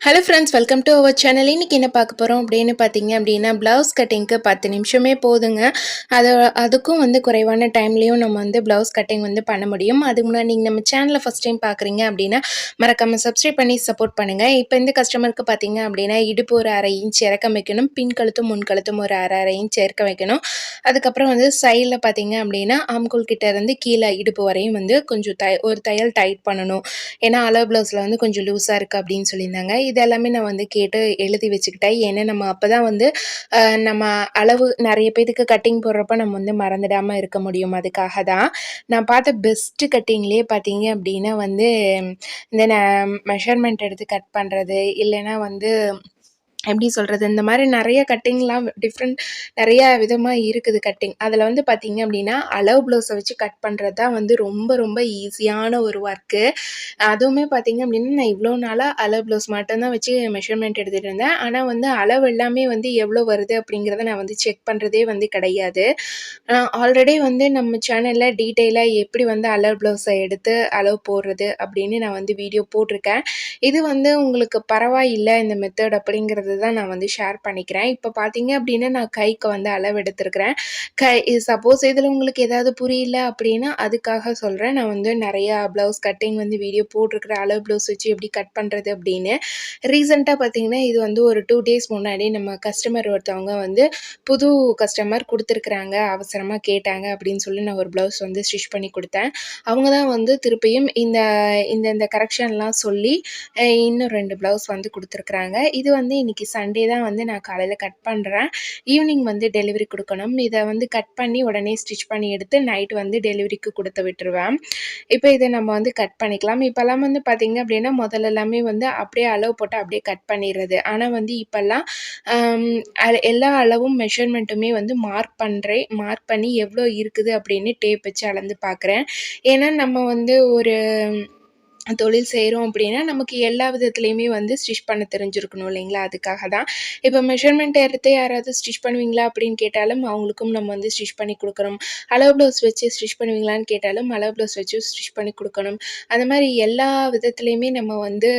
Hello friends welcome to our channel இன்றைக்கி என்ன பார்க்க போகிறோம் அப்படின்னு பார்த்தீங்க அப்படின்னா ப்ளவுஸ் கட்டிங்க்கு பத்து நிமிஷமே போதுங்க. அது அதுக்கும் வந்து குறைவான டைம்லேயும் நம்ம வந்து ப்ளவுஸ் கட்டிங் வந்து பண்ண முடியும். அதுக்கு முன்னாடி நீங்கள் நம்ம சேனலை ஃபஸ்ட் டைம் பார்க்குறீங்க அப்படின்னா மறக்காமல் சப்ஸ்கிரைப் பண்ணி சப்போர்ட் பண்ணுங்கள் இப்போ இந்த கஸ்டமருக்கு பார்த்தீங்க அப்படின்னா இடுப்பு ஒரு அரை இன்ச் இறக்கம் வைக்கணும். பின் கழுத்தும் முன் கழுத்தும் ஒரு அரை அரை இன்ச் இறக்க வைக்கணும். அதுக்கப்புறம் வந்து சைடில் பார்த்தீங்க அப்படின்னா ஆம்குள் கிட்டே இருந்து கீழே இடுப்பு வரையும் வந்து கொஞ்சம் தை ஒரு தையல் டைட் பண்ணணும். ஏன்னா அளவு ப்ளவுஸில் வந்து கொஞ்சம் லூஸாக இருக்குது அப்படின்னு சொல்லியிருந்தாங்க. இது எல்லாமே நான் வந்து கேட்டு எழுதி வச்சுக்கிட்டேன். ஏன்னா நம்ம அப்போ தான் வந்து நம்ம அளவு நிறைய பேத்துக்கு கட்டிங் போடுறப்ப நம்ம வந்து மறந்துடாமல் இருக்க முடியும். அதுக்காக தான் நான் பார்த்த பெஸ்ட்டு கட்டிங்லேயே பார்த்தீங்க அப்படின்னா வந்து இந்த மெஷர்மெண்ட் எடுத்து கட் பண்ணுறது இல்லைன்னா வந்து எப்படி சொல்கிறது இந்த மாதிரி நிறைய கட்டிங்லாம் டிஃப்ரெண்ட் நிறைய விதமாக இருக்குது கட்டிங் அதில் வந்து பார்த்திங்க அப்படின்னா அளவு ப்ளவுஸை வச்சு கட் பண்ணுறது தான் வந்து ரொம்ப ரொம்ப ஈஸியான ஒரு ஒர்க்கு அதுவுமே பார்த்திங்க அப்படின்னா நான் இவ்வளோ நாளாக அளவு ப்ளவுஸ் மட்டும்தான் வச்சு மெஷர்மெண்ட் எடுத்துகிட்டு இருந்தேன். ஆனால் வந்து அளவு எல்லாமே வந்து எவ்வளோ வருது அப்படிங்கிறத நான் வந்து செக் பண்ணுறதே வந்து கிடையாது. ஆல்ரெடி வந்து நம்ம சேனலில் டீட்டெயிலாக எப்படி வந்து அளவு ப்ளவுஸை எடுத்து அளவு போடுறது அப்படின்னு நான் வந்து வீடியோ போட்டிருக்கேன். இது வந்து உங்களுக்கு பரவாயில்லை இந்த மெத்தட் அப்படிங்கிறது தான் நான் வந்து ஷேர் பண்ணிக்கிறேன். இப்போ பார்த்தீங்க அப்படின்னா நான் கைக்கு வந்து அளவு எடுத்துருக்கிறேன். கை சப்போஸ் இதில் உங்களுக்கு ஏதாவது புரியல அப்படின்னா அதுக்காக சொல்கிறேன் நான் வந்து நிறையா ப்ளவுஸ் கட்டிங் வந்து வீடியோ போட்டிருக்கிற அளவு ப்ளவுஸ் வச்சு எப்படி கட் பண்ணுறது அப்படின்னு. ரீசெண்டாக பார்த்தீங்கன்னா இது வந்து ஒரு டூ டேஸ் முன்னாடி நம்ம கஸ்டமர் ஒருத்தவங்க வந்து புது கஸ்டமர் கொடுத்துருக்குறாங்க அவசரமாக கேட்டாங்க அப்படின்னு சொல்லி நான் ஒரு ப்ளவுஸ் வந்து ஸ்டிச் பண்ணி கொடுத்தேன். அவங்க தான் வந்து திருப்பியும் இந்த இந்த இந்த கரெக்ஷன்லாம் சொல்லி இன்னும் ரெண்டு ப்ளவுஸ் வந்து கொடுத்துருக்குறாங்க. இது வந்து இன்றைக்கி சண்டே தான் வந்து நான் காலையில் கட் பண்ணுறேன் ஈவினிங் வந்து டெலிவரி கொடுக்கணும். இதை வந்து கட் பண்ணி உடனே ஸ்டிச் பண்ணி எடுத்து நைட் வந்து டெலிவரிக்கு கொடுத்து விட்டுருவேன். இப்போ இதை நம்ம வந்து கட் பண்ணிக்கலாம். இப்போல்லாம் வந்து பார்த்திங்க அப்படின்னா முதல்ல எல்லாமே வந்து அப்படியே அளவு போட்டு அப்படியே கட் பண்ணிடுறது. ஆனால் வந்து இப்போல்லாம் எல்லா அளவும் மெஷர்மெண்ட்டுமே வந்து மார்க் பண்ணுறேன் மார்க் பண்ணி எவ்வளோ இருக்குது அப்படின்னு டேப் வச்சு அளந்து பார்க்குறேன். ஏன்னா நம்ம வந்து ஒரு தொழில் செய்கிறோம் அப்படின்னா நமக்கு எல்லா விதத்துலேயுமே வந்து ஸ்டிச் பண்ண தெரிஞ்சிருக்கணும் இல்லைங்களா? அதுக்காக தான் இப்போ மெஷர்மெண்ட் எடுத்து யாராவது ஸ்டிச் பண்ணுவீங்களா அப்படின்னு கேட்டாலும் அவங்களுக்கும் நம்ம வந்து ஸ்டிச் பண்ணி கொடுக்குறோம் அளவு ப்ளவுஸ் வச்சு ஸ்டிச் பண்ணுவீங்களான்னு கேட்டாலும் அளவு ப்ளவுஸ் வச்சு ஸ்டிச் பண்ணி கொடுக்கணும். அந்த மாதிரி எல்லா விதத்துலேயுமே நம்ம வந்து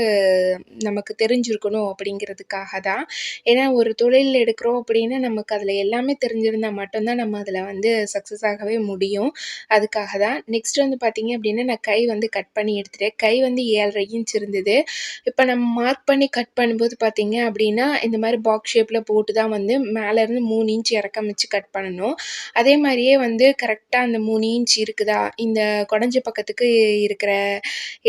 நமக்கு தெரிஞ்சிருக்கணும் அப்படிங்கிறதுக்காக தான் ஏன்னா ஒரு தொழில் எடுக்கிறோம் அப்படின்னா நமக்கு அதில் எல்லாமே தெரிஞ்சிருந்தால் மட்டும்தான் நம்ம அதில் வந்து சக்ஸஸ் ஆகவே முடியும். அதுக்காக தான் நெக்ஸ்ட் வந்து பார்த்திங்க அப்படின்னா நான் கை வந்து கட் பண்ணி எடுத்துகிட்டேன் கை வந்து ஏழரை இன்ச் இருந்தது. இப்போ நம்ம மார்க் பண்ணி கட் பண்ணும்போது பார்த்தீங்க அப்படின்னா இந்த மாதிரி பாக்ஸ் ஷேப்பில் போட்டு தான் வந்து மேலேருந்து மூணு இன்ச் இறக்கம் வச்சு கட் பண்ணணும். அதே மாதிரியே வந்து கரெக்டாக அந்த மூணு இன்ச் இருக்குதா? இந்த குடஞ்ச பக்கத்துக்கு இருக்கிற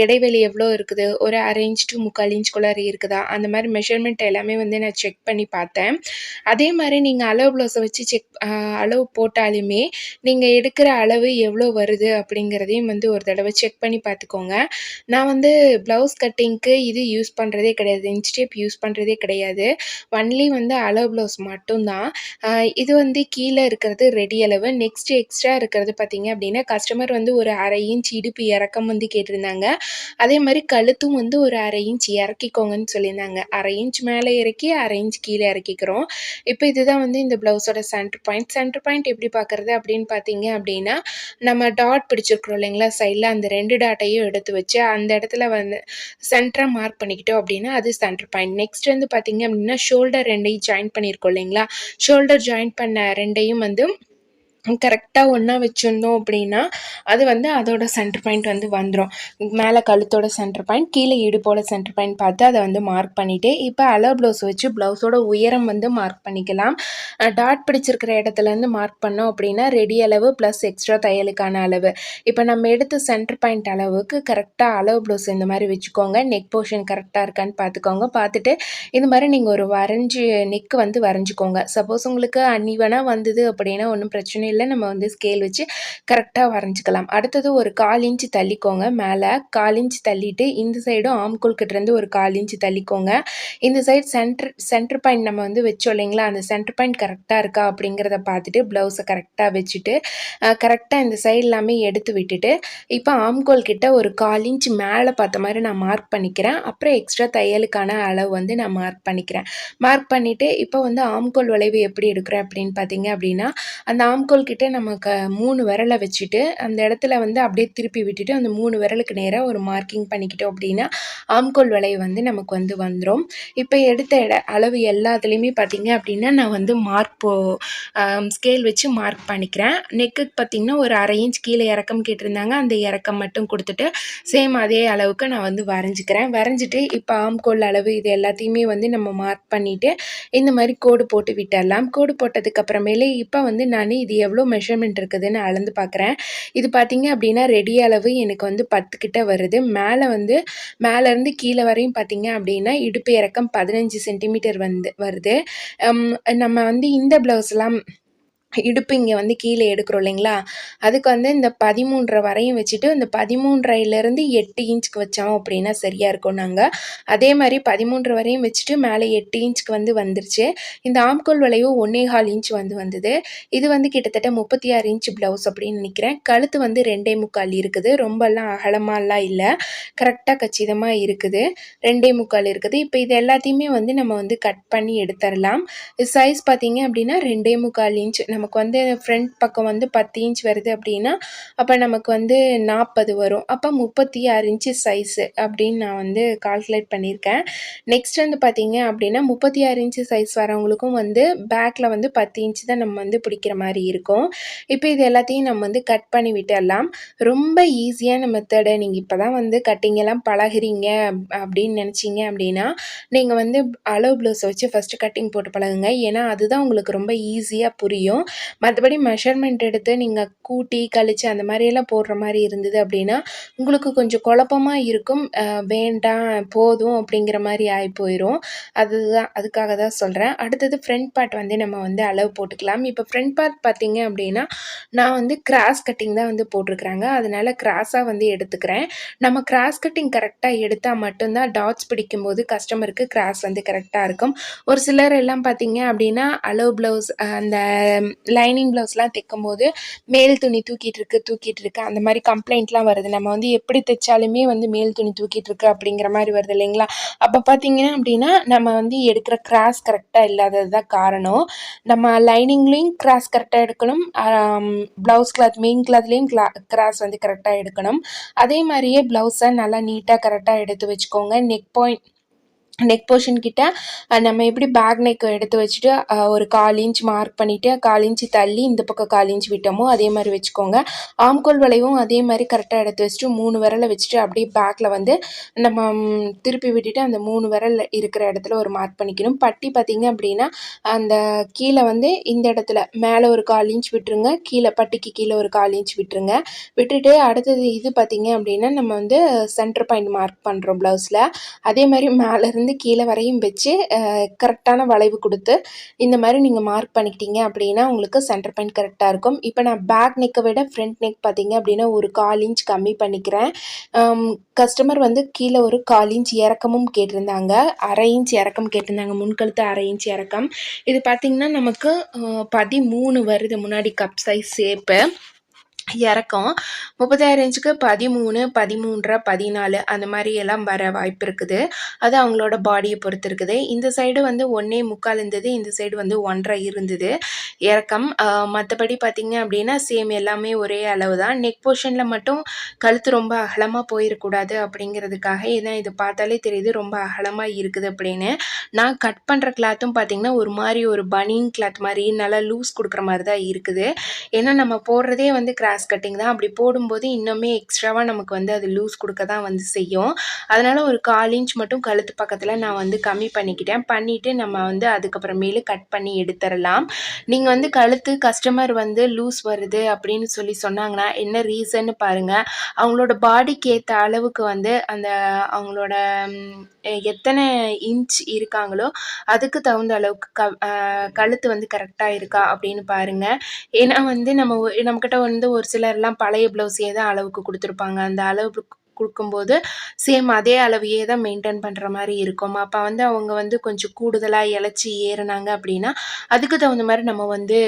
இடைவெளி எவ்வளோ இருக்குது? ஒரு அரை இன்ச் டு முக்கால் இன்ச்குள்ளார இருக்குதா? அந்த மாதிரி மெஷர்மெண்ட் எல்லாமே வந்து நான் செக் பண்ணி பார்த்தேன். அதே மாதிரி நீங்கள் அளவு ப்ளவுஸை வச்சு செக் அளவு போட்டாலுமே நீங்கள் எடுக்கிற அளவு எவ்வளோ வருது அப்படிங்கிறதையும் வந்து ஒரு தடவை செக் பண்ணி பார்த்துக்கோங்க. நான் நான் வந்து ப்ளவுஸ் கட்டிங்க்கு இது யூஸ் பண்ணுறதே கிடையாது. இன்ச்டேப் யூஸ் பண்ணுறதே கிடையாது. ஒன்லி வந்து அளவு ப்ளவுஸ் மட்டும்தான். இது வந்து கீழே இருக்கிறது ரெடி அளவு நெக்ஸ்ட்டு எக்ஸ்ட்ரா இருக்கிறது பார்த்திங்க அப்படின்னா கஸ்டமர் வந்து ஒரு அரை இன்ச் இடுப்பு இறக்கம் வந்து கேட்டிருந்தாங்க. அதே மாதிரி கழுத்தும் வந்து ஒரு அரை இன்ச் இறக்கிக்கோங்கன்னு சொல்லியிருந்தாங்க. அரை இன்ச் மேலே இறக்கி அரை இன்ச் கீழே இறக்கிக்கிறோம். இப்போ இதுதான் வந்து இந்த ப்ளவுஸோட சென்டர் பாயிண்ட் சென்டர் பாயிண்ட் எப்படி பார்க்குறது அப்படின்னு பார்த்தீங்க அப்படின்னா நம்ம டாட் பிடிச்சிருக்கிறோம் இல்லைங்களா? சைடில் அந்த ரெண்டு டாட்டையும் எடுத்து வச்சு அந்த இந்த இடத்துல வந்து சென்டராக மார்க் பண்ணிக்கிட்டோம் அப்படின்னா அது சென்டர் பாயிண்ட் நெக்ஸ்ட் வந்து பார்த்திங்க அப்படின்னா ஷோல்டர் ரெண்டையும் ஜாயின் பண்ணியிருக்கோம் இல்லைங்களா? ஷோல்டர் ஜாயின் பண்ண ரெண்டையும் வந்து கரெக்டாக ஒன்றா வச்சுருந்தோம் அப்படின்னா அது வந்து அதோட சென்டர் பாயிண்ட் வந்து வந்துடும் மேலே கழுத்தோட சென்டர் பாயிண்ட் கீழே இடுப்போட சென்டர் பாயிண்ட் பார்த்து அதை வந்து மார்க் பண்ணிவிட்டு இப்போ அலோ ப்ளவுஸ் வச்சு ப்ளவுஸோட உயரம் வந்து மார்க் பண்ணிக்கலாம். டாட் பிடிச்சிருக்கிற இடத்துலேருந்து மார்க் பண்ணோம் அப்படின்னா ரெடி அளவு ப்ளஸ் எக்ஸ்ட்ரா தையலுக்கான அளவு. இப்போ நம்ம எடுத்த சென்டர் பாயிண்ட் அளவுக்கு கரெக்டாக அலோ ப்ளவுஸ் இந்த மாதிரி வச்சுக்கோங்க. நெக் போர்ஷன் கரெக்டாக இருக்கான்னு பார்த்துக்கோங்க. பார்த்துட்டு இந்த மாதிரி நீங்கள் ஒரு வரைஞ்சி நெக் வந்து வரைஞ்சிக்கோங்க. சப்போஸ் உங்களுக்கு அன்னிவனாக வந்தது அப்படின்னா ஒன்றும் பிரச்சனை இல்லை நம்ம வந்து ஸ்கேல் வச்சு கரெக்டாக வரைஞ்சிக்கலாம். அடுத்தது ஒரு கால் இன்ச்சு தள்ளிக்கோங்க. மேலே கால் இன்ச் தள்ளிட்டு இந்த சைடும் ஆம்கோல் கிட்டேருந்து ஒரு கால் இன்ச்சு தள்ளிக்கோங்க. இந்த சைடு சென்டர் சென்டர் பாயிண்ட் நம்ம வந்து வச்சோம் இல்லைங்களா? அந்த சென்டர் பாயிண்ட் கரெக்டாக இருக்கா அப்படிங்கிறத பார்த்துட்டு ப்ளவுஸை கரெக்டாக வச்சுட்டு கரெக்டாக இந்த சைடு எல்லாமே எடுத்து விட்டுட்டு இப்போ ஆம்கோல் கிட்ட ஒரு கால் இன்ச் மேலே பார்த்த மாதிரி நான் மார்க் பண்ணிக்கிறேன். அப்புறம் எக்ஸ்ட்ரா தையலுக்கான அளவு வந்து நான் மார்க் பண்ணிக்கிறேன். மார்க் பண்ணிவிட்டு இப்போ வந்து ஆம்கோல் வளைவு எப்படி எடுக்கிறேன் அப்படின்னு பார்த்தீங்க அப்படின்னா அந்த ஆம்கோல் ஆம்கோல் கிட்ட நமக்கு மூணு விரலை வச்சுட்டு அந்த இடத்துல வந்து அப்படியே திருப்பி விட்டுட்டு அந்த மூணு விரலுக்கு நேராக ஒரு மார்க்கிங் பண்ணிக்கிட்டோம் அப்படின்னா ஆம்கோல் வளைவு வந்து நமக்கு வந்து வந்துடும் இப்போ எடுத்த இட அளவு எல்லாத்துலேயுமே பார்த்திங்க அப்படின்னா நான் வந்து மார்க் போ ஸ்கேல் வச்சு மார்க் பண்ணிக்கிறேன். நெக்குக்கு பார்த்திங்கன்னா ஒரு அரை இன்ச் கீழே இறக்கம் கேட்டிருந்தாங்க. அந்த இறக்கம் மட்டும் கொடுத்துட்டு சேம் அதே அளவுக்கு நான் வந்து வரைஞ்சிக்கிறேன். வரைஞ்சிட்டு இப்போ ஆம்கோல் அளவு இது எல்லாத்தையுமே வந்து நம்ம மார்க் பண்ணிவிட்டு இந்த மாதிரி கோடு போட்டு விட்டுடலாம். கோடு போட்டதுக்கப்புறமேலே இப்போ வந்து நான் இது எவ்வளோ மெஷர்மெண்ட் இருக்குதுன்னு அளந்து பார்க்குறேன் இது பார்த்திங்க அப்படின்னா ரெடி அளவு எனக்கு வந்து பத்து கிட்ட வருது. மேலே வந்து மேலேருந்து கீழே வரையும் பார்த்திங்க அப்படின்னா இடுப்பு இறக்கம் பதினஞ்சு சென்டிமீட்டர் வந்து வருது. நம்ம வந்து இந்த ப்ளவுஸ்லாம் இடுப்பு இங்கே வந்து கீழே எடுக்கிறோம் இல்லைங்களா? அதுக்கு வந்து இந்த பதிமூன்றரை வரையும் வச்சுட்டு இந்த பதிமூன்றரைலேருந்து எட்டு இன்ச்சுக்கு வச்சோம் அப்படின்னா சரியாக இருக்கும் நாங்கள் அதே மாதிரி பதிமூன்று வரையும் வச்சுட்டு மேலே எட்டு இன்ச்சுக்கு வந்து வந்துருச்சு. இந்த ஆம்கோல் வளைவு ஒன்றே கால் இன்ச் வந்து வந்தது. இது வந்து கிட்டத்தட்ட முப்பத்தி ஆறு இன்ச் ப்ளவுஸ் அப்படின்னு நினைக்கிறேன். கழுத்து வந்து ரெண்டே முக்கால் இருக்குது. ரொம்பலாம் அகலமாலாம் இல்லை. கரெக்டாக கச்சிதமாக இருக்குது. ரெண்டே முக்கால் இருக்குது. இப்போ இது எல்லாத்தையுமே வந்து நம்ம வந்து கட் பண்ணி எடுத்துடலாம். சைஸ் பார்த்தீங்க அப்படின்னா ரெண்டே முக்கால் இன்ச் நமக்கு வந்து ஃப்ரண்ட் பக்கம் வந்து பத்து இன்ச் வருது அப்படின்னா அப்போ நமக்கு வந்து நாற்பது வரும். அப்போ முப்பத்தி ஆறு இன்ச்சு சைஸு அப்படின்னு நான் வந்து கால்குலேட் பண்ணியிருக்கேன். நெக்ஸ்ட் வந்து பார்த்தீங்க அப்படின்னா முப்பத்தி ஆறு இன்ச்சு சைஸ் வரவங்களுக்கும் வந்து பேக்கில் வந்து பத்து இன்ச்சு தான் நம்ம வந்து பிடிக்கிற மாதிரி இருக்கும். இப்போ இது எல்லாத்தையும் நம்ம வந்து கட் பண்ணி விட்டுடலாம். ரொம்ப ஈஸியான மெத்தடை நீங்கள் இப்போ தான் வந்து கட்டிங்கெல்லாம் பழகுறீங்க அப்படின்னு நினச்சிங்க அப்படின்னா நீங்கள் வந்து அளவு ப்ளவுஸை வச்சு ஃபஸ்ட்டு கட்டிங் போட்டு பழகுங்க. ஏன்னா அதுதான் உங்களுக்கு ரொம்ப ஈஸியாக புரியும். மற்றபடி மெஷர்மெண்ட் எடுத்து நீங்கள் கூட்டி கழித்து அந்த மாதிரியெல்லாம் போடுற மாதிரி இருந்தது அப்படின்னா உங்களுக்கு கொஞ்சம் குழப்பமாக இருக்கும். வேண்டாம் போதும் அப்படிங்கிற மாதிரி ஆகி போயிடும் அதுதான் அதுக்காக தான் சொல்கிறேன் அடுத்தது ஃப்ரண்ட் பார்ட் வந்து நம்ம வந்து அளவு போட்டுக்கலாம். இப்போ ஃப்ரண்ட் பார்ட் பார்த்தீங்க அப்படின்னா நான் வந்து கிராஸ் கட்டிங் தான் வந்து போட்டிருக்கிறாங்க. அதனால் கிராஸாக வந்து எடுத்துக்கிறேன். நம்ம கிராஸ் கட்டிங் கரெக்டாக எடுத்தால் மட்டும்தான் டாட்ஸ் பிடிக்கும்போது கஸ்டமருக்கு கிராஸ் வந்து கரெக்டாக இருக்கும். ஒரு சிலர் எல்லாம் பார்த்தீங்க அப்படின்னா அளவு ப்ளவுஸ் அந்த லைனிங் ப்ளவுஸ்லாம் தைக்கும்போது மேல் துணி தூக்கிட்டு இருக்கு தூக்கிட்டு இருக்கு அந்த மாதிரி கம்ப்ளைண்ட்லாம் வருது. நம்ம வந்து எப்படி தைச்சாலுமே வந்து மேல் துணி தூக்கிட்டு இருக்கு அப்படிங்கிற மாதிரி வருது இல்லைங்களா? அப்போ பார்த்தீங்கன்னா அப்படின்னா நம்ம வந்து எடுக்கிற கிராஸ் கரெக்டாக இல்லாதது தான் காரணம். நம்ம லைனிங்லேயும் கிராஸ் கரெக்டாக எடுக்கணும். ப்ளவுஸ் கிளாத் மெயின் கிளாத்லேயும் கிளா கிராஸ் வந்து கரெக்டாக எடுக்கணும். அதே மாதிரியே ப்ளவுஸை நல்லா நீட்டாக கரெக்டாக எடுத்து வச்சுக்கோங்க. நெக் பாயிண்ட் நெக் போர்ஷன் கிட்ட நம்ம எப்படி பேக் நெக் எடுத்து வச்சுட்டு ஒரு கால் இன்ச் மார்க் பண்ணிவிட்டு கால் இன்ச்சு தள்ளி இந்த பக்கம் கால் இன்ச் விட்டோமோ அதே மாதிரி வச்சுக்கோங்க. ஆம்கோல் வளைவும் அதே மாதிரி கரெக்டாக எடுத்து வச்சுட்டு மூணு விரலை வச்சுட்டு அப்படியே பேக்கில் வந்து நம்ம திருப்பி விட்டுட்டு அந்த மூணு விரல் இருக்கிற இடத்துல ஒரு மார்க் பண்ணிக்கணும். பட்டி பார்த்திங்க அப்படின்னா அந்த கீழே வந்து இந்த இடத்துல மேலே ஒரு கால் இன்ச் விட்டுருங்க கீழே பட்டிக்கு கீழே ஒரு கால் இன்ச் விட்டுருங்க. விட்டுட்டு அடுத்தது இது பார்த்திங்க அப்படின்னா நம்ம வந்து சென்டர் பாயிண்ட் மார்க் பண்ணுறோம் ப்ளவுஸில் அதே மாதிரி மேலேருந்து மேலேருந்து கீழே வரையும் வச்சு கரெக்டான வளைவு கொடுத்து இந்த மாதிரி நீங்கள் மார்க் பண்ணிக்கிட்டீங்க அப்படின்னா உங்களுக்கு சென்டர் பாயிண்ட் கரெக்டாக இருக்கும். இப்போ நான் பேக் நெக்கை விட ஃப்ரண்ட் நெக் பார்த்தீங்க அப்படின்னா ஒரு கால் இன்ச் கம்மி பண்ணிக்கிறேன். கஸ்டமர் வந்து கீழே ஒரு கால் இன்ச் இறக்கமும் கேட்டிருந்தாங்க. அரை இன்ச் இறக்கம் கேட்டிருந்தாங்க. முன்கழுத்து அரை இன்ச் இறக்கம். இது பார்த்திங்கன்னா நமக்கு பதிமூணு வருது முன்னாடி கப் சைஸ் ஷேப்பு இறக்கம். முப்பதாயிரம் இன்ச்சுக்கு பதிமூணு பதிமூன்றரை பதினாலு அந்த மாதிரி எல்லாம் வர வாய்ப்பு இருக்குது. அது அவங்களோட பாடியை பொறுத்து இருக்குது. இந்த சைடு வந்து ஒன்றே முக்கால் இருந்தது இந்த சைடு வந்து ஒன்றரை இருந்தது. இறக்கம். மற்றபடி பார்த்திங்க அப்படின்னா சேம் எல்லாமே ஒரே அளவு தான். நெக் போர்ஷனில் மட்டும் கழுத்து ரொம்ப அகலமாக போயிடக்கூடாது அப்படிங்கிறதுக்காக இதான் இது பார்த்தாலே தெரியுது ரொம்ப அகலமாக இருக்குது அப்படின்னு. நான் கட் பண்ணுற கிளாத்தும் பார்த்திங்கன்னா ஒரு மாதிரி ஒரு பனிங் கிளாத் மாதிரி நல்லா லூஸ் கொடுக்குற மாதிரி தான் இருக்குது. ஏன்னா நம்ம போடுறதே வந்து கிராஸ் கிராஸ் கட்டிங் தான் அப்படி போடும்போது இன்னுமே எக்ஸ்ட்ராவாக நமக்கு வந்து அது லூஸ் கொடுக்க தான் வந்து செய்யும். அதனால் ஒரு கால் இன்ச் மட்டும் கழுத்து பக்கத்தில் நான் வந்து கம்மி பண்ணிக்கிட்டேன். பண்ணிவிட்டு நம்ம வந்து அதுக்கப்புறமேலு கட் பண்ணி எடுத்துடலாம் நீங்கள் வந்து கழுத்து கஸ்டமர் வந்து லூஸ் வருது அப்படின்னு சொல்லி சொன்னாங்கன்னா என்ன ரீசன்னு பாருங்கள் அவங்களோட பாடிக்கு ஏற்ற அளவுக்கு வந்து அந்த அவங்களோட எத்தனை இன்ச் இருக்காங்களோ அதுக்கு தகுந்த அளவுக்கு க கழுத்து வந்து கரெக்டாக இருக்கா அப்படின்னு பாருங்கள் ஏன்னா வந்து நம்ம நம்மக்கிட்ட வந்து ஒரு சிலர்லாம் பழைய ப்ளவுஸே தான் அளவுக்கு கொடுத்துருப்பாங்க. அந்த அளவு கொடுக்கும்போது சேம் அதே அளவையே தான் மெயின்டைன் பண்ணுற மாதிரி இருக்கும். அப்போ வந்து அவங்க வந்து கொஞ்சம் கூடுதலாக இழைச்சி ஏறினாங்க அப்படின்னா அதுக்கு தகுந்த மாதிரி நம்ம வந்து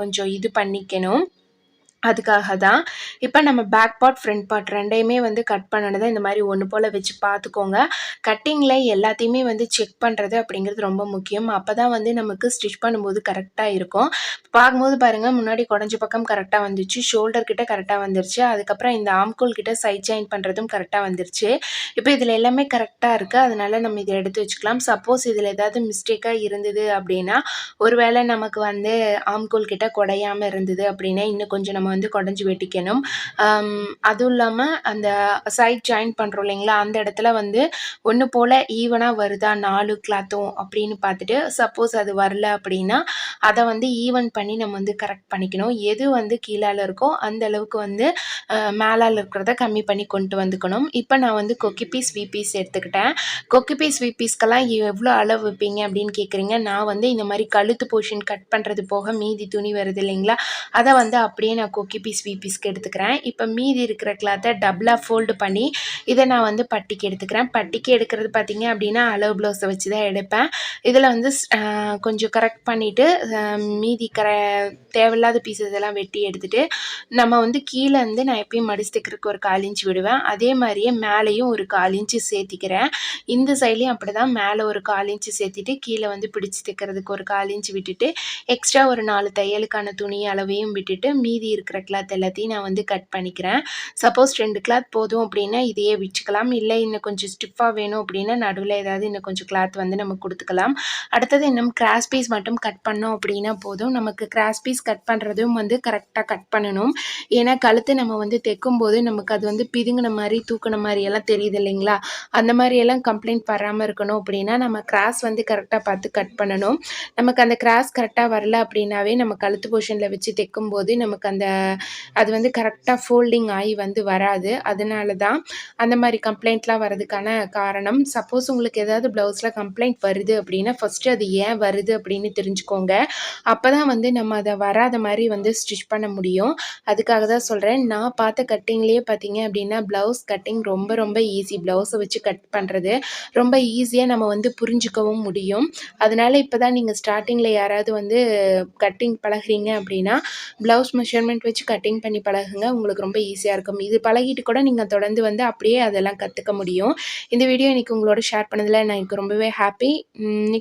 கொஞ்சம் இது பண்ணிக்கணும். அதுக்காக தான் இப்போ நம்ம பேக் பார்ட் ஃப்ரண்ட் பார்ட் ரெண்டையுமே வந்து கட் பண்ணனதை இந்த மாதிரி ஒன்று போல் வச்சு பார்த்துக்கோங்க கட்டிங்கில் எல்லாத்தையுமே வந்து செக் பண்ணுறது அப்படிங்கிறது ரொம்ப முக்கியம். அப்போ தான் வந்து நமக்கு ஸ்டிச் பண்ணும்போது கரெக்டாக இருக்கும். பார்க்கும்போது பாருங்கள் முன்னாடி குடஞ்ச பக்கம் கரெக்டாக வந்துச்சு ஷோல்டர் கிட்ட கரெக்டாக வந்துருச்சு. அதுக்கப்புறம் இந்த ஆம்கோல் கிட்ட சைட் ஜாயின் பண்ணுறதும் கரெக்டாக வந்துருச்சு. இப்போ இதில் எல்லாமே கரெக்டாக இருக்குது அதனால நம்ம இதை எடுத்து வச்சுக்கலாம். சப்போஸ் இதில் ஏதாவது மிஸ்டேக்காக இருந்தது அப்படின்னா ஒருவேளை நமக்கு வந்து ஆம்கோல் கிட்ட குடையாமல் இருந்தது அப்படின்னா இன்னும் கொஞ்சம் நம்ம வந்து குடஞ்சி வெட்டிக்கணும். அதுவும் இல்லாமல் அந்த சைட் ஜாயின் பண்ணுறோம் இல்லைங்களா? அந்த இடத்துல வந்து ஒன்று போல் ஈவனாக வருதா? நாலு கிளாத்தும் அப்படின்னு பார்த்துட்டு சப்போஸ் அது வரல அப்படின்னா அதை வந்து ஈவன் பண்ணி நம்ம வந்து கரெக்ட் பண்ணிக்கணும். எது வந்து கீழால் இருக்கோ அந்த அளவுக்கு வந்து மேலால் இருக்கிறத கம்மி பண்ணி கொண்டு வந்துக்கணும். இப்போ நான் வந்து கொக்கி பீஸ் வி பீஸ் எடுத்துக்கிட்டேன். கொக்கி பீஸ் வி பீஸ்க்கெல்லாம் எவ்வளோ அளவு வைப்பீங்க அப்படின்னு கேட்குறீங்க நான் வந்து இந்த மாதிரி கழுத்து போர்ஷன் கட் பண்ணுறது போக மீதி துணி வருது இல்லைங்களா? அதை வந்து அப்படியே நான் கொக்கி பீஸ் வி பீஸ்க்கு எடுத்துக்கிறேன். இப்போ மீதி இருக்கிற கிளாத்தை டபுளாக ஃபோல்டு பண்ணி இதை நான் வந்து பட்டிக்கு எடுத்துக்கிறேன். பட்டிக்கு எடுக்கிறது பார்த்திங்க அப்படின்னா அளவு ப்ளவுஸை வச்சு தான் எடுப்பேன். இதில் வந்து கொஞ்சம் கரெக்ட் பண்ணிவிட்டு மீதி கர தேவையில்லாத பீசஸ் எல்லாம் வெட்டி எடுத்துகிட்டு நம்ம வந்து கீழே வந்து நான் எப்பயும் மடிச்சுக்கிறதுக்கு ஒரு கால் இன்ச்சு விடுவேன். அதே மாதிரியே மேலேயும் ஒரு கால் இன்ச்சு சேர்த்திக்கிறேன். இந்த சைட்லேயும் அப்படி தான் மேலே ஒரு கால் இன்ச்சு சேர்த்திட்டு கீழே வந்து பிடிச்சி தைக்கிறதுக்கு ஒரு கால் இன்ச்சு விட்டுட்டு எக்ஸ்ட்ரா ஒரு நாலு தையலுக்கான துணி அளவையும் விட்டுட்டு மீதி இருக்கிற கிளாத் எல்லாத்தையும் நான் வந்து கட் பண்ணிக்கிறேன். சப்போஸ் ரெண்டு கிளாத் போதும் அப்படின்னா இதையே வச்சுக்கலாம் இல்லை இன்னும் கொஞ்சம் ஸ்டிஃபாக வேணும் அப்படின்னா நடுவில் ஏதாவது இன்னும் கொஞ்சம் கிளாத் வந்து நம்ம கொடுத்துக்கலாம். அடுத்தது இன்னும் கிராஸ் பீஸ் மட்டும் கட் பண்ணோம் அப்படின்னா போதும். நமக்கு கிராஸ் பீஸ் கட் பண்ணுறதும் வந்து கரெக்டாக கட் பண்ணணும். ஏன்னா கழுத்து நம்ம வந்து தைக்கும் போது நமக்கு அது வந்து பிதுங்கின மாதிரி தூக்கின மாதிரி எல்லாம் தெரியுது இல்லைங்களா? அந்த மாதிரி எல்லாம் கம்ப்ளைண்ட் வராமல் இருக்கணும் அப்படின்னா நம்ம கிராஸ் வந்து கரெக்டாக பார்த்து கட் பண்ணணும். நமக்கு அந்த கிராஸ் கரெக்டாக வரல அப்படின்னாவே நம்ம கழுத்து போர்ஷனில் வச்சு தைக்கும் போது நமக்கு அந்த அது வந்து கரெக்டாக ஃபோல்டிங் ஆகி வந்து வராது. அதனால தான் அந்த மாதிரி கம்ப்ளைண்ட்லாம் வரதுக்கான காரணம் சப்போஸ் உங்களுக்கு ஏதாவது ப்ளவுஸில் கம்ப்ளைண்ட் வருது அப்படின்னா ஃபஸ்ட்டு அது ஏன் வருது அப்படின்னு தெரிஞ்சுக்கோங்க. அப்போ தான் வந்து நம்ம அதை வராத மாதிரி வந்து ஸ்டிச் பண்ண முடியும். அதுக்காக தான் சொல்கிறேன் நான் பார்த்த கட்டிங்லேயே பார்த்தீங்க அப்படின்னா ப்ளவுஸ் கட்டிங் ரொம்ப ரொம்ப ஈஸி ப்ளவுஸை வச்சு கட் பண்ணுறது ரொம்ப ஈஸியாக நம்ம வந்து புரிஞ்சுக்கவும் முடியும். அதனால் இப்போ தான் நீங்கள் ஸ்டார்டிங்கில் யாராவது வந்து கட்டிங் பழகிறீங்க அப்படின்னா ப்ளவுஸ் மெஷர்மெண்ட் வச்சு கட்டிங் பண்ணி பழகுங்க. உங்களுக்கு ரொம்ப ஈஸியாக இருக்கும். இது பழகிட்டு கூட நீங்கள் தொடர்ந்து வந்து அப்படியே அதெல்லாம் கற்றுக்க முடியும். இந்த வீடியோ இன்றைக்கி உங்களோட ஷேர் பண்ணதில் நான் எனக்கு ரொம்பவே ஹாப்பி.